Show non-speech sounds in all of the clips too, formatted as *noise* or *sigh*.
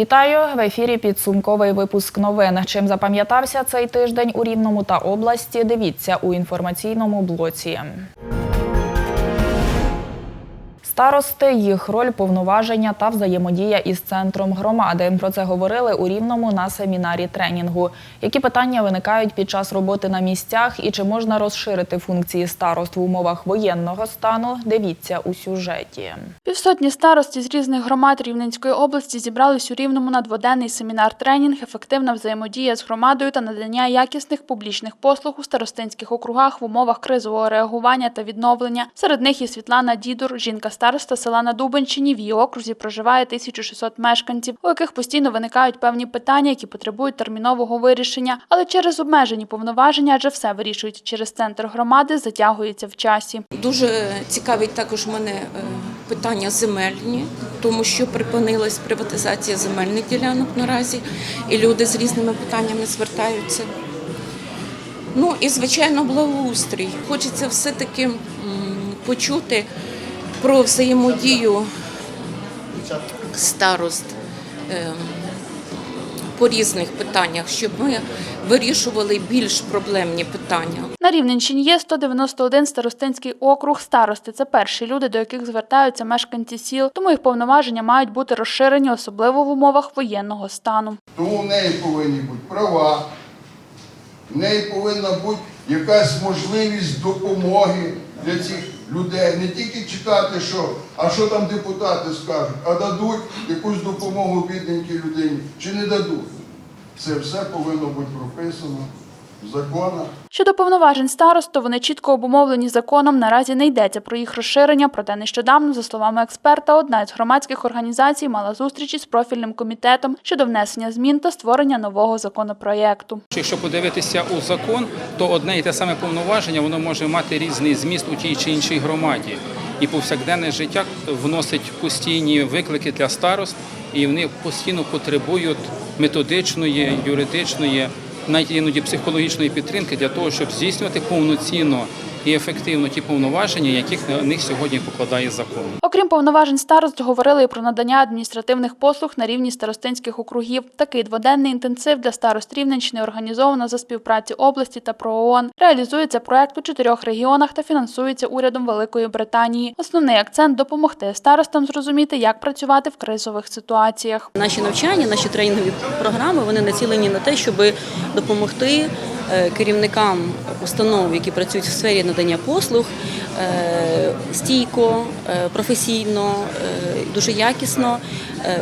Вітаю в ефірі. Підсумковий випуск новин. Чим запам'ятався цей тиждень у Рівному та області? Дивіться у інформаційному блоці. Старости, їх роль, повноваження та взаємодія із центром громади. Про це говорили у Рівному на семінарі тренінгу. Які питання виникають під час роботи на місцях і чи можна розширити функції старост в умовах воєнного стану? Дивіться у сюжеті. Півсотні старості з різних громад Рівненської області зібрались у Рівному на дводенний семінар-тренінг «Ефективна взаємодія з громадою та надання якісних публічних послуг у старостинських округах в умовах кризового реагування та відновлення. Серед них і Світлана Дідур, жінка староста села на Дубенщині. В її окрузі проживає 1600 мешканців, у яких постійно виникають певні питання, які потребують термінового вирішення. Але через обмежені повноваження, адже все вирішують через центр громади, затягується в часі. Дуже цікавить також мене е, питання земельні, тому що припинилась приватизація земельних ділянок наразі, і люди з різними питаннями звертаються. Ну і звичайно, благоустрій. Хочеться все-таки почути про взаємодію старост е, по різних питаннях, щоб ми вирішували більш проблемні питання. На Рівненщині є 191 старостинський округ. Старости це перші люди, до яких звертаються мешканці сіл, тому їх повноваження мають бути розширені, особливо в умовах воєнного стану. Тому в неї повинні бути права, в неї повинна бути якась можливість допомоги для цих людей. Не тільки читати, що, а що там депутати скажуть, а дадуть якусь допомогу бідненькій людині чи не дадуть. Це все повинно бути прописано в законах. Щодо повноважень старост, то вони чітко обумовлені законом. Наразі не йдеться про їх розширення. Проте нещодавно, за словами експерта, одна із громадських організацій мала зустріч із профільним комітетом щодо внесення змін та створення нового законопроєкту. Якщо подивитися у закон, то одне і те саме повноваження воно може мати різний зміст у тій чи іншій громаді. І повсякденне життя вносить постійні виклики для старост, і вони постійно потребують методичної, юридичної, навіть іноді психологічної підтримки для того, щоб здійснювати повноцінно і ефективно ті повноваження, яких на них сьогодні покладає закон. Окрім повноважень старост, говорили і про надання адміністративних послуг на рівні старостинських округів. Такий дводенний інтенсив для старост Рівненщини організовано за співпраці області та ПРООН. Реалізується проект у чотирьох регіонах та фінансується урядом Великої Британії. Основний акцент допомогти старостам зрозуміти, як працювати в кризових ситуаціях. Наші навчання, наші тренінгові програми вони націлені на те, щоб допомогти керівникам установ, які працюють в сфері надання послуг, е, стійко, е, професійно, е, дуже якісно. е,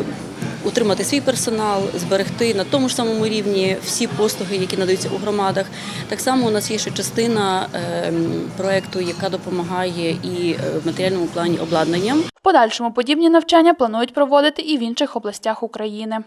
Утримати свій персонал, зберегти на тому ж самому рівні всі послуги, які надаються у громадах. Так само у нас є ще частина е, проекту, яка допомагає і е, в матеріальному плані обладнанням. В подальшому подібні навчання планують проводити і в інших областях України.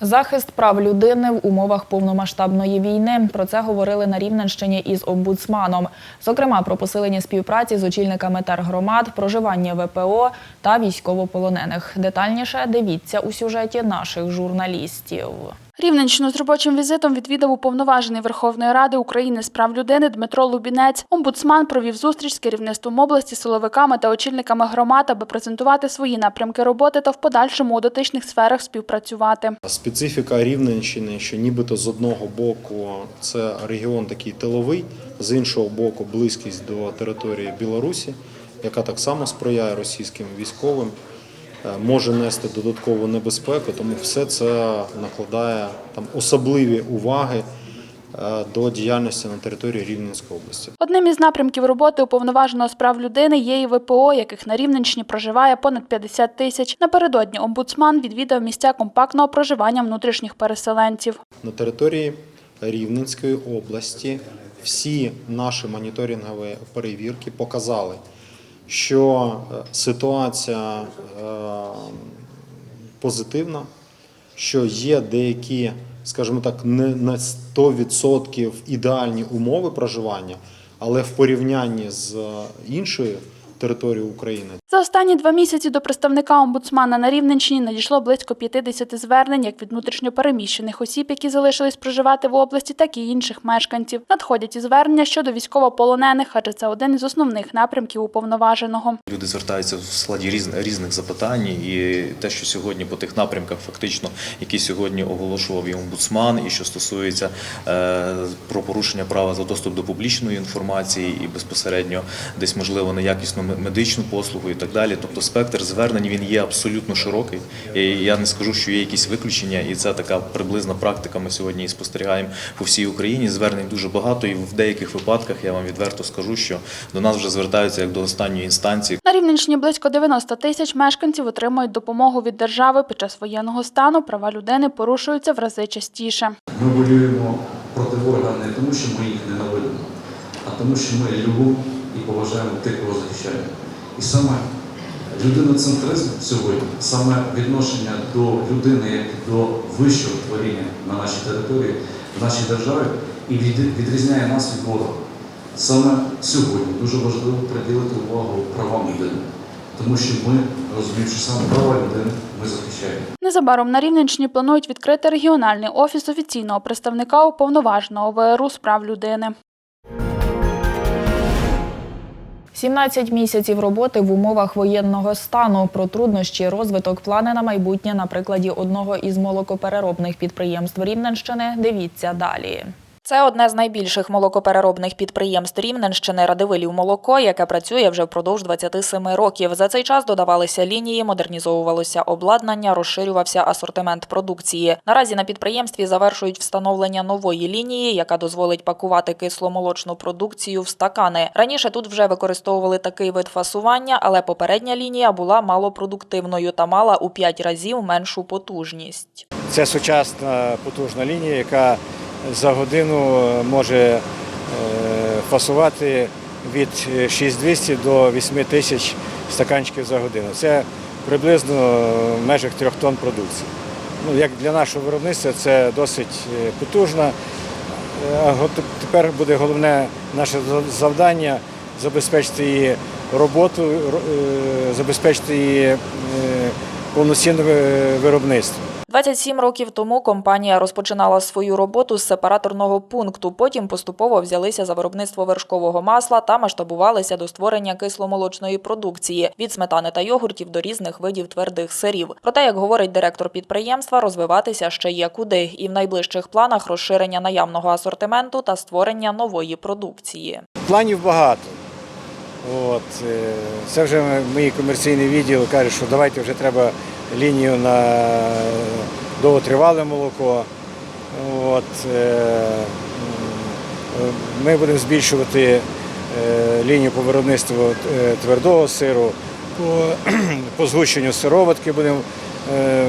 Захист прав людини в умовах повномасштабної війни. Про це говорили на Рівненщині із омбудсманом. Зокрема, про посилення співпраці з очільниками тергромад, проживання ВПО та військовополонених. Детальніше дивіться у сюжеті наших журналістів. Рівненщину з робочим візитом відвідав уповноважений Верховної Ради України з прав людини Дмитро Лубінець. Омбудсман провів зустріч з керівництвом області, силовиками та очільниками громад, аби презентувати свої напрямки роботи та в подальшому у дотичних сферах співпрацювати. Специфіка Рівненщини, що нібито з одного боку це регіон такий тиловий, з іншого боку близькість до території Білорусі, яка так само сприяє російським військовим, може нести додаткову небезпеку, тому все це накладає там особливі уваги е, до діяльності на території Рівненської області. Одним із напрямків роботи уповноваженого з прав людини є і ВПО, яких на Рівненщині проживає понад 50 тисяч. Напередодні омбудсман відвідав місця компактного проживання внутрішніх переселенців. На території Рівненської області всі наші моніторингові перевірки показали, що е, ситуація е, позитивна, що є деякі, скажімо так, не на 100% ідеальні умови проживання, але в порівнянні з іншою територією України За останні два місяці до представника омбудсмана на Рівненщині надійшло близько 50 звернень як від внутрішньопереміщених осіб, які залишились проживати в області, так і інших мешканців. Надходять і звернення щодо військовополонених, адже це один із основних напрямків уповноваженого. Люди звертаються в складі різних, запитань, і те, що сьогодні по тих напрямках, фактично, які сьогодні оголошував і омбудсман, і що стосується е, про порушення права за доступ до публічної інформації, і безпосередньо десь можливо неякісну ме- медичну послугу так далі. Тобто спектр звернень він є абсолютно широкий. І я не скажу, що є якісь виключення, і це така приблизна практика. Ми сьогодні і спостерігаємо по всій Україні. Звернень дуже багато, і в деяких випадках я вам відверто скажу, що до нас вже звертаються як до останньої інстанції. На Рівненщині близько 90 тисяч мешканців отримують допомогу від держави під час воєнного стану. Права людини порушуються в рази частіше. Ми воюємо проти ворога не тому, що ми їх ненавидимо, а тому, що ми любимо і поважаємо тих, кого захищаємо. І саме людиноцентризм сьогодні, саме відношення до людини як до вищого творіння на нашій території, в нашій державі, і від- відрізняє нас від ворога. Саме сьогодні дуже важливо приділити увагу правам людини, тому що ми розуміємо, що саме права людини ми захищаємо. Незабаром на Рівненщині планують відкрити регіональний офіс офіційного представника уповноваженого ВРУ з прав людини. 17 місяців роботи в умовах воєнного стану про труднощі, розвиток, плани на майбутнє на прикладі одного із молокопереробних підприємств Рівненщини. Дивіться далі. Це одне з найбільших молокопереробних підприємств Рівненщини Радивилів молоко, яке працює вже впродовж 27 років. За цей час додавалися лінії, модернізовувалося обладнання, розширювався асортимент продукції. Наразі на підприємстві завершують встановлення нової лінії, яка дозволить пакувати кисломолочну продукцію в стакани. Раніше тут вже використовували такий вид фасування, але попередня лінія була малопродуктивною та мала у 5 разів меншу потужність. Це сучасна потужна лінія, яка за годину може е, фасувати від 6200 до 8000 стаканчиків за годину. Це приблизно в межах 3 тонн продукції. Ну, як для нашого виробництва це досить е, потужно. Е, Тепер буде головне наше завдання забезпечити її роботу, е, забезпечити її е, повноцінне виробництво. 27 років тому компанія розпочинала свою роботу з сепараторного пункту. Потім поступово взялися за виробництво вершкового масла та масштабувалися до створення кисломолочної продукції від сметани та йогуртів до різних видів твердих сирів. Проте, як говорить директор підприємства, розвиватися ще є куди, і в найближчих планах розширення наявного асортименту та створення нової продукції. Планів багато. От, е, це вже мій комерційний відділ каже, що давайте вже треба лінію на довготривале молоко. От, е, ми будемо збільшувати е, лінію по виробництву твердого сиру, по, *clears throat* по згущенню сироватки будемо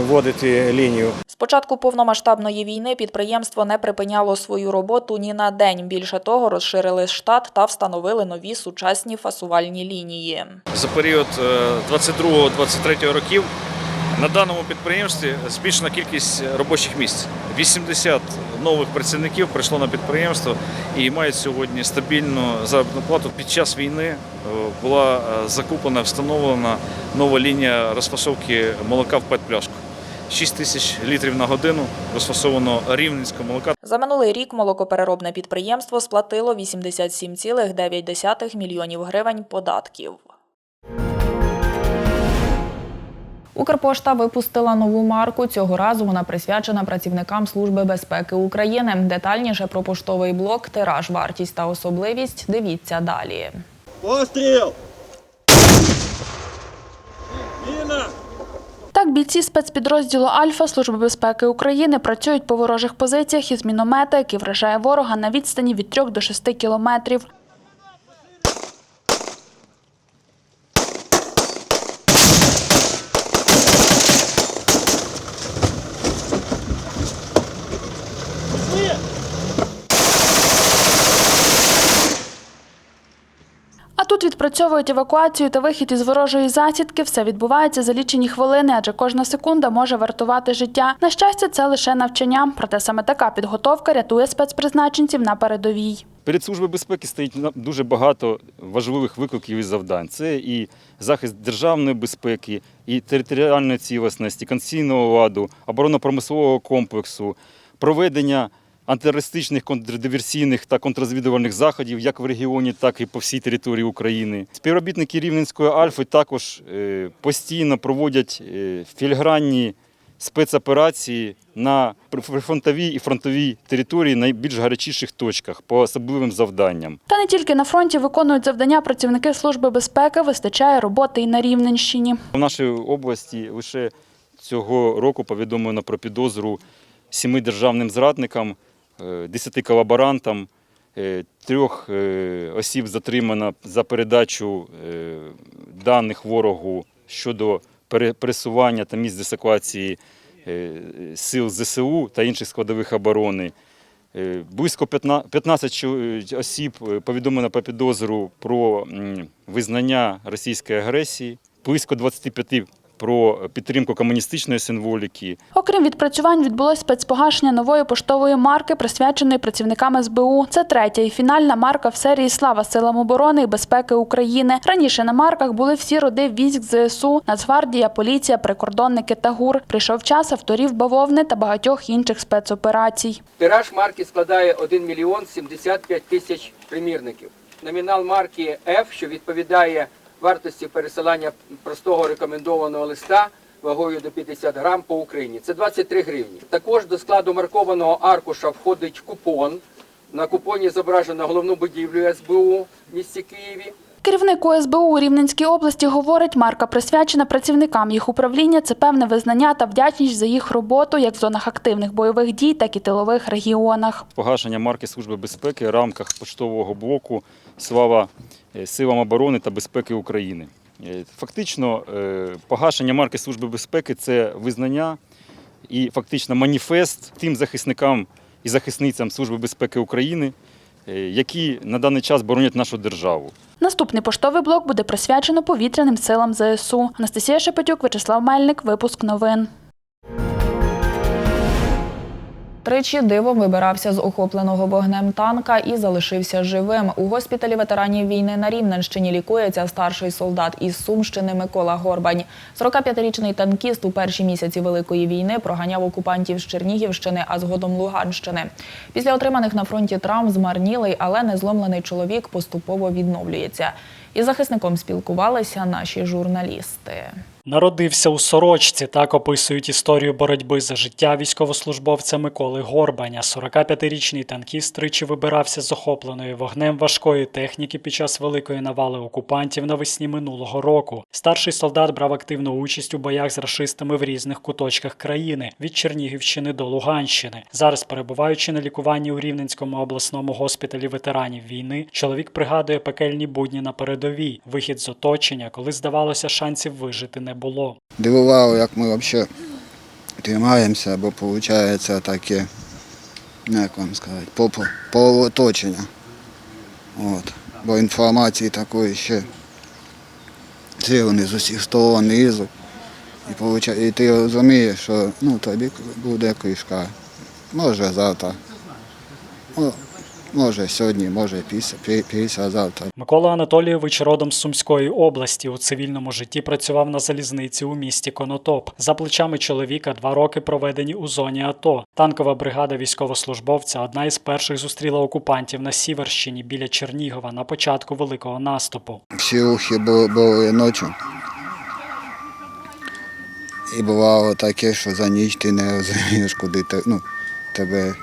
вводити лінію. Початку повномасштабної війни підприємство не припиняло свою роботу ні на день. Більше того, розширили штат та встановили нові сучасні фасувальні лінії. за період е, 22-23 років на даному підприємстві збільшена кількість робочих місць. 80 нових працівників прийшло на підприємство і мають сьогодні стабільну заробітну плату. Під час війни е, була е, закуплена, встановлена нова лінія розфасовки молока в пет-пляшку. 6 тисяч літрів на годину розфасовано рівненського молока. За минулий рік молокопереробне підприємство сплатило 87,9 мільйонів гривень податків. Укрпошта випустила нову марку. Цього разу вона присвячена працівникам Служби безпеки України. Детальніше про поштовий блок, тираж, вартість та особливість. Дивіться далі. Постріл! Бійці спецпідрозділу Альфа Служби безпеки України працюють по ворожих позиціях із міномета, який вражає ворога на відстані від 3 до 6 кілометрів. А тут відпрацьовують евакуацію та вихід із ворожої засідки. Все відбувається за лічені хвилини, адже кожна секунда може вартувати життя. На щастя, це лише навчання. Проте саме така підготовка рятує спецпризначенців на передовій. Перед службою безпеки стоїть дуже багато важливих викликів і завдань. Це і захист державної безпеки, і територіальної цілісності, конституційного ладу, оборонно-промислового комплексу, проведення антитерористичних, контрдиверсійних та контррозвідувальних заходів як в регіоні, так і по всій території України. Співробітники Рівненської Альфи також е, постійно проводять е, філігранні спецоперації на прифронтовій і фронтовій території найбільш гарячіших точках по особливим завданням. Та не тільки на фронті виконують завдання працівники Служби безпеки, вистачає роботи і на Рівненщині. У нашій області лише цього року повідомлено про підозру сіми державним зрадникам, е, десяти колаборантам, е, трьох е, осіб затримано за передачу е, даних ворогу щодо пересування та місць дислокації е, сил ЗСУ та інших складових оборони. Е, Близько 15 15 осіб е, повідомлено про підозру про визнання російської агресії, близько 25 про підтримку комуністичної символіки. Окрім відпрацювань, відбулось спецпогашення нової поштової марки, присвяченої працівникам СБУ. Це третя і фінальна марка в серії Слава силам оборони і безпеки України. Раніше на марках були всі роди військ ЗСУ, Нацгвардія, поліція, прикордонники та ГУР. Прийшов час авторів бавовни та багатьох інших спецоперацій. Тираж марки складає 1 мільйон 75 тисяч примірників. Номінал марки F, що відповідає вартості пересилання простого рекомендованого листа вагою до 50 грам по Україні. Це 23 гривні. Також до складу маркованого аркуша входить купон. На купоні зображено головну будівлю СБУ в місті Києві. Керівник ОСБУ у Рівненській області говорить, марка присвячена працівникам їх управління. Це певне визнання та вдячність за їх роботу як в зонах активних бойових дій, так і тилових регіонах. Погашення марки Служби безпеки в рамках поштового блоку Слава е, силам оборони та безпеки України. Е, Фактично, е, погашення марки Служби безпеки це визнання і фактично маніфест тим захисникам і захисницям Служби безпеки України, які на даний час боронять нашу державу. Наступний поштовий блок буде присвячено повітряним силам ЗСУ. Анастасія Шепетюк, Вячеслав Мельник. Випуск новин. Тричі дивом вибирався з охопленого вогнем танка і залишився живим. У госпіталі ветеранів війни на Рівненщині лікується старший солдат із Сумщини Микола Горбань. 45-річний танкіст у перші місяці Великої війни проганяв окупантів з Чернігівщини, а згодом Луганщини. Після отриманих на фронті травм змарнілий, але не зломлений чоловік поступово відновлюється. Із захисником спілкувалися наші журналісти. Народився у сорочці. Так описують історію боротьби за життя військовослужбовця Миколи Горбаня. 45-річний танкіст тричі вибирався з охопленої вогнем важкої техніки під час великої навали окупантів навесні минулого року. Старший солдат брав активну участь у боях з рашистами в різних куточках країни від Чернігівщини до Луганщини. Зараз, перебуваючи на лікуванні у Рівненському обласному госпіталі ветеранів війни, чоловік пригадує пекельні будні на передовій, вихід з оточення, коли здавалося, шансів вижити не було. Дивувало, як ми взагалі тримаємося, бо виходить таке, ну, як вам сказати, по. От. Бо інформації такої ще сили з усіх сторон низу. І, ти розумієш, що ну, тобі буде кишка. Може завтра. Може сьогодні, може після, пі- післязавтра. Микола Анатолійович родом з Сумської області. У цивільному житті працював на залізниці у місті Конотоп. За плечами чоловіка два роки проведені у зоні АТО. Танкова бригада військовослужбовця одна із перших зустріла окупантів на Сіверщині біля Чернігова на початку великого наступу. Всі рухи були, були ночі. І бувало таке, що за ніч ти не розумієш, куди ти, ну, тебе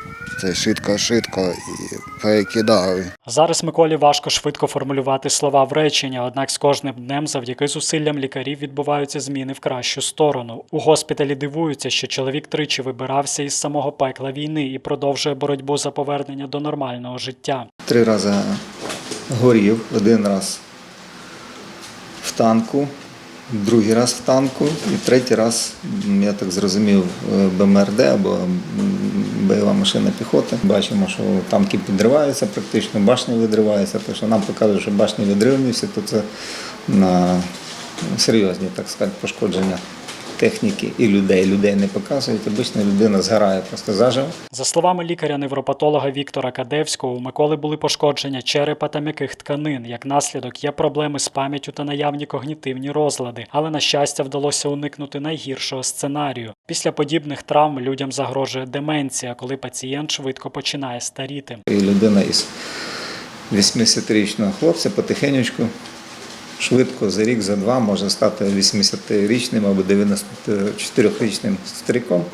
це швидко-швидко і перекидали. Зараз Миколі важко швидко формулювати слова в речення, однак з кожним днем завдяки зусиллям лікарів відбуваються зміни в кращу сторону. У госпіталі дивуються, що чоловік тричі вибирався із самого пекла війни і продовжує боротьбу за повернення до нормального життя. Три рази горів, один раз в танку, другий раз в танку і третій раз, я так зрозумів, е, БМРД або бойова машина піхоти. Бачимо, що танки підриваються практично, башні відриваються. тому що нам показують, що башні відривні всі, то це на серйозні, так сказати, пошкодження техніки і людей. Людей не показують. Обично людина згорає просто заживо. За словами лікаря-невропатолога Віктора Кадевського, у Миколи були пошкодження черепа та м'яких тканин. Як наслідок є проблеми з пам'яттю та наявні когнітивні розлади, але на щастя вдалося уникнути найгіршого сценарію. Після подібних травм людям загрожує деменція, коли пацієнт швидко починає старіти. І людина із 80-річного хлопця потихеньку, швидко за рік, за два може стати 80-річним або 94-річним стариком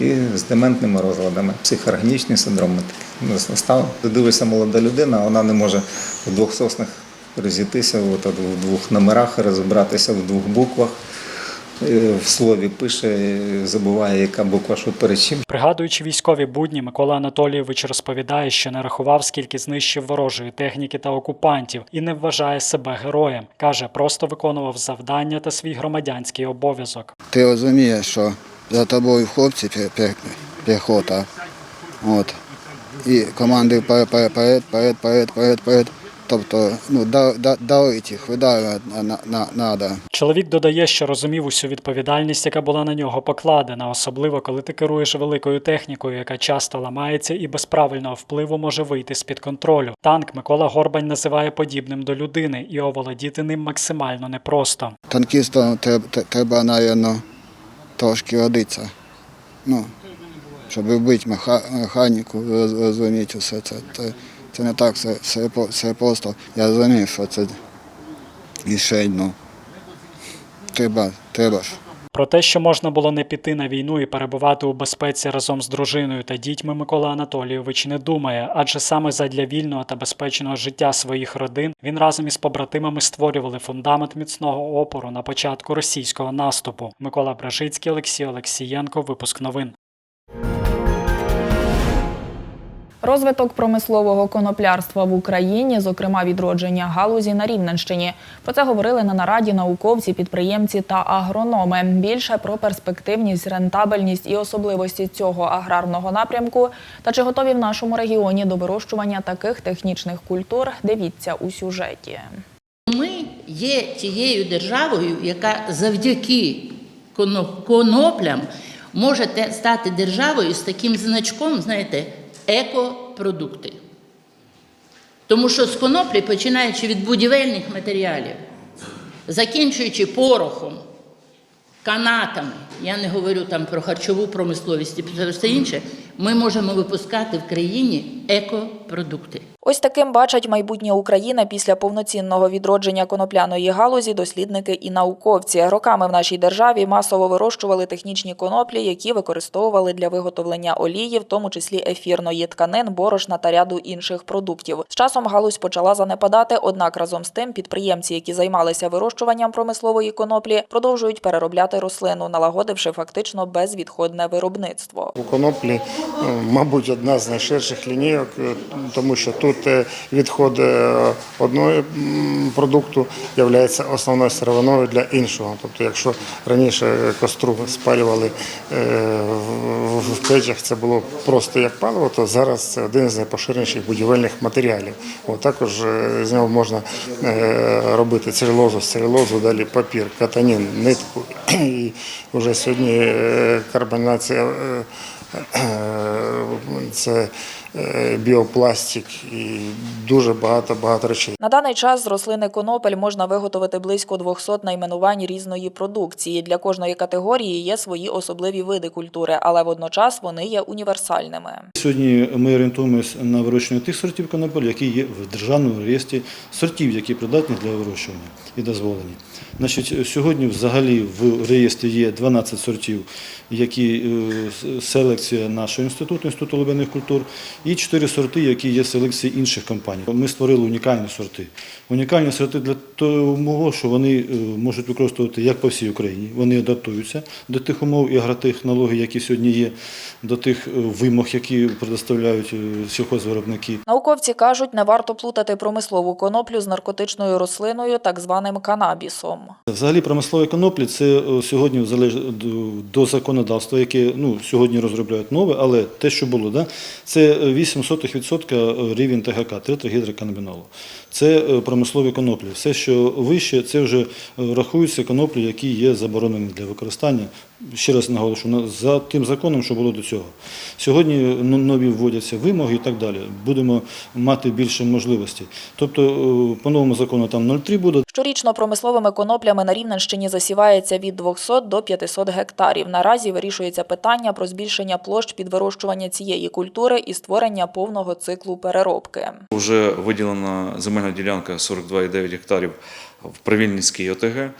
і з дементними розладами. Психоорганічні синдроми такі настав. Ти дивишся молода людина, вона не може в двох соснах розійтися, в двох номерах розібратися в двох буквах. Е, В слові пише, е, забуває, яка буква що перед чим. Пригадуючи військові будні, Микола Анатолійович розповідає, що не рахував, скільки знищив ворожої техніки та окупантів, і не вважає себе героєм. каже, просто виконував завдання та свій громадянський обов'язок. Ти розумієш, що за тобою хлопці піхота. От. І команди перед, перед, перед, перед, перед, перед, перед. Тобто, ну, давить їх, видавити на, на, надо. Чоловік додає, що розумів усю відповідальність, яка була на нього покладена, особливо коли ти керуєш великою технікою, яка часто ламається і без правильного впливу може вийти з-під контролю. Танк Микола Горбань називає подібним до людини, і оволодіти ним максимально непросто. Танкістам треба, напевно, трошки родитися. Ну, щоб вбити механіку, розуміти все це. Це, не так, все, все, все просто. Я розумію, що це рішень, ну. Треба, треба ж. Про те, що можна було не піти на війну і перебувати у безпеці разом з дружиною та дітьми, Микола Анатолійович не думає, адже саме задля вільного та безпечного життя своїх родин він разом із побратимами створювали фундамент міцного опору на початку російського наступу. Микола Бражицький, Олексій Олексієнко, випуск новин. Розвиток промислового коноплярства в Україні, зокрема відродження галузі на Рівненщині. Про це говорили на нараді науковці, підприємці та агрономи. Більше про перспективність, рентабельність і особливості цього аграрного напрямку та чи готові в нашому регіоні до вирощування таких технічних культур. Дивіться у сюжеті. Ми є тією державою, яка завдяки коно- коноплям може стати державою з таким значком, знаєте, екопродукти. Тому що з коноплі, починаючи від будівельних матеріалів, закінчуючи порохом, канатами, я не говорю там про харчову промисловість і все інше, ми можемо випускати в країні екопродукти. Ось таким бачать майбутнє Україна після повноцінного відродження конопляної галузі дослідники і науковці. Роками в нашій державі масово вирощували технічні коноплі, які використовували для виготовлення олії, в тому числі ефірної тканин, борошна та ряду інших продуктів. З часом галузь почала занепадати, однак разом з тим підприємці, які займалися вирощуванням промислової коноплі, продовжують переробляти рослину, налагодивши фактично безвідходне виробництво. У коноплі, мабуть, одна з найширших лінійок, е, тому що тут е, відходи е, одного продукту є основною сировиною для іншого. Тобто, якщо раніше костру спалювали в- печах, це було просто як паливо, то зараз це один з найпоширеніших будівельних матеріалів. От, також з нього можна робити целюлозу, з далі папір, катанін, нитку. *clears throat* І вже сьогодні е, карбонація е, е, це біопластик і дуже багато багато речей. На даний час з рослини конопель можна виготовити близько 200 найменувань різної продукції. Для кожної категорії є свої особливі види культури, але водночас вони є універсальними. Сьогодні ми орієнтуємося на вирощування тих сортів конопель, які є в державному реєстрі сортів, які придатні для вирощування і дозволені. Значить, сьогодні взагалі в реєстрі є 12 сортів, які е, селекція нашого інституту, інституту глибинних культур, і 4 сорти, які є селекції інших компаній. Ми створили унікальні сорти. Унікальні сорти для того, що вони е, можуть використовувати як по всій Україні. Вони адаптуються до тих умов і агротехнологій, які сьогодні є, до тих е, вимог, які предоставляють сільхозвиробники. Науковці кажуть, не варто плутати промислову коноплю з наркотичною рослиною, так званим канабісом. Взагалі промислові коноплі це е, сьогодні до- законодавства, яке ну, сьогодні розробляють нове, але те, що було, да, це е, 0,08% рівень ТГК, тетрагідроканабінолу. Це е, промислові коноплі. Все, що вище, це вже е, рахуються коноплі, які є заборонені для використання. Ще раз наголошу, на- за тим законом, що було до цього. Сьогодні ну, нові вводяться вимоги і так далі. Будемо мати більше можливостей. Тобто, е, по новому закону там 0,3 буде. Щорічно промисловими коноплями на Рівненщині засівається від 200 до 500 гектарів. Наразі вирішується питання про збільшення площ під вирощування цієї культури і створення повного циклу переробки. Вже виділена земельна ділянка 42,9 гектарів в Привільницькій ОТГ.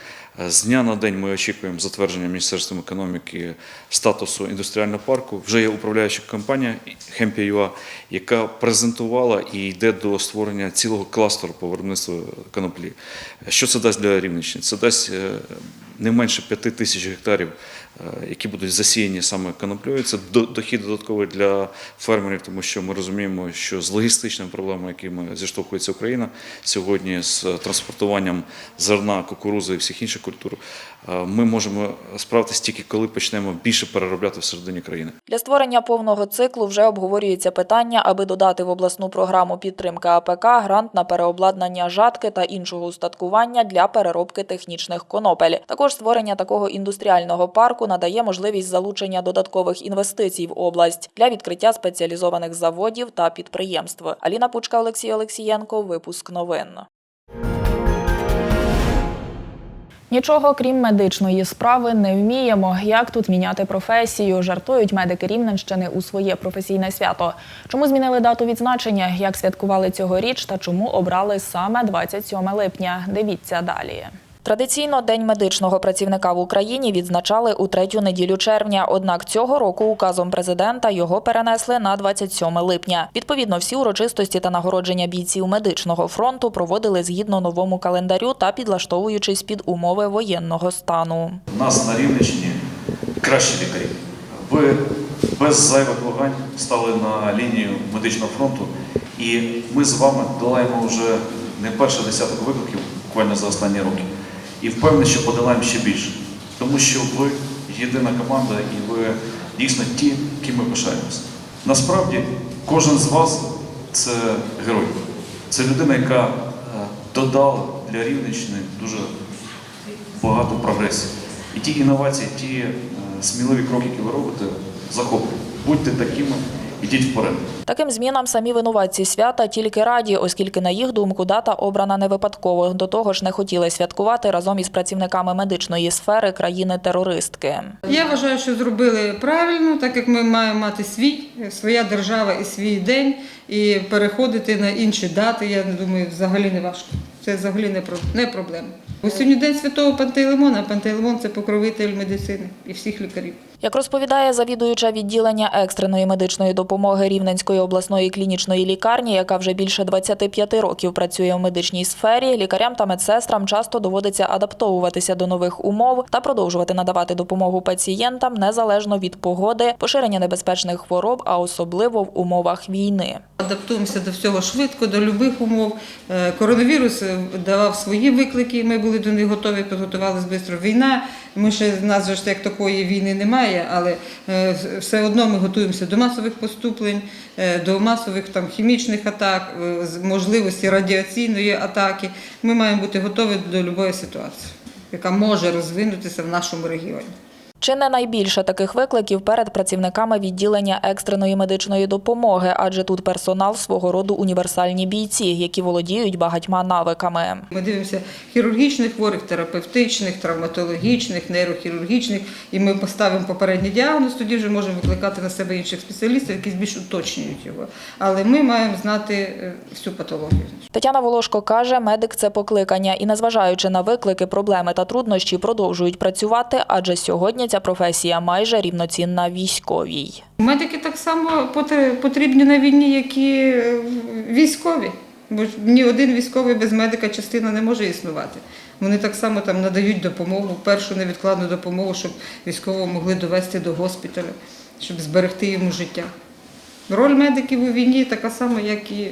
З дня на день ми очікуємо затвердження Міністерством економіки статусу індустріального парку. Вже є управляюча компанія Хемпіюа, яка презентувала і йде до створення цілого кластеру по виробництву коноплі. Що це дасть для Рівненщини? Це дасть е, не менше 5 тисяч гектарів, які будуть засіяні саме коноплею. Це до- дохід додатковий для фермерів, тому що ми розуміємо, що з логістичними проблемами, якими зіштовхується Україна сьогодні, з транспортуванням зерна, кукурузи і всіх інших культур, е, ми можемо справитися тільки коли почнемо більше переробляти всередині країни. Для створення повного циклу вже обговорюється питання, аби додати в обласну програму підтримки АПК грант на переобладнання жатки та іншого устаткування для переробки технічних конопель. Також створення такого індустріального парку надає можливість залучення додаткових інвестицій в область для відкриття спеціалізованих заводів та підприємств. Аліна Пучка, Олексій Олексієнко. Випуск новин. Нічого крім медичної справи не вміємо. Як тут міняти професію? Жартують медики Рівненщини у своє професійне свято. Чому змінили дату відзначення? Як святкували цьогоріч та чому обрали саме 27 липня? Дивіться далі. Традиційно День медичного працівника в Україні відзначали у третю неділю червня. Однак цього року указом президента його перенесли на 27 липня. Відповідно, всі урочистості та нагородження бійців медичного фронту проводили згідно новому календарю та підлаштовуючись під умови воєнного стану. У нас на Рівненщині кращі лікарі. Ви без зайвих вагань стали на лінію медичного фронту, і ми з вами долаємо вже не перший десяток викликів буквально за останні роки. І впевнений, що подолаємо ще більше. Тому що ви єдина команда і ви дійсно ті, ким ми пишаємося. Насправді, кожен з вас це герой. Це людина, яка е, додала для Рівненщини дуже багато прогресів. І ті інновації, ті е, сміливі кроки, які ви робите, захоплюють. Будьте такими, ідіть вперед. Таким змінам самі винуватці свята тільки раді, оскільки, на їх думку, дата обрана не випадково. До того ж, не хотіли святкувати разом із працівниками медичної сфери країни-терористки. Я вважаю, що зробили правильно, так як ми маємо мати свій, своя держава і свій день, і переходити на інші дати, я не думаю, взагалі не важко. Це взагалі не, про- не проблема. Бо сьогодні день святого Пантелеймона, а Пантелеймон – це покровитель медицини і всіх лікарів. Як розповідає завідуюча відділення екстреної медичної допомоги Рівненської обласної клінічної лікарні, яка вже більше 25 років працює в медичній сфері, лікарям та медсестрам часто доводиться адаптовуватися до нових умов та продовжувати надавати допомогу пацієнтам незалежно від погоди, поширення небезпечних хвороб, а особливо в умовах війни. Адаптуємося до всього швидко, до будь-яких умов. Е, Коронавірус е, давав свої виклики, ми були до них готові, підготувалися швидко. Війна, ми ще в нас ж як такої війни немає, але е, все одно ми готуємося до масових поступлень, до масових там хімічних атак, е, можливості радіаційної атаки. Ми маємо бути готові до будь-якої ситуації, яка може розвинутися в нашому регіоні. Чи не найбільше таких викликів перед працівниками відділення екстреної медичної допомоги, адже тут персонал свого роду універсальні бійці, які володіють багатьма навиками. Ми дивимося хірургічних хворих, терапевтичних, травматологічних, нейрохірургічних, і ми поставимо попередній діагноз, тоді вже можемо викликати на себе інших спеціалістів, які більш уточнюють його. Але ми маємо знати е, всю патологію. Тетяна Волошко каже, медик це покликання, і незважаючи на виклики, проблеми та труднощі, продовжують працювати, адже сьогодні ця професія майже рівноцінна військовій. Медики так само потрібні на війні, як і е, військові. Бо ні один військовий без медика частина не може існувати. Вони так само там надають допомогу, першу невідкладну допомогу, щоб військового могли довести до госпіталю, щоб зберегти йому життя. Роль медиків у війні така сама, як і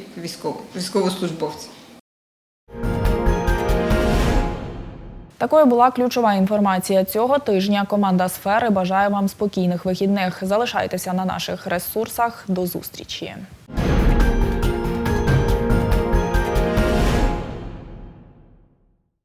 військовослужбовців. Такою була ключова інформація цього тижня. Команда сфери бажає вам спокійних вихідних. Залишайтеся на наших ресурсах. До зустрічі.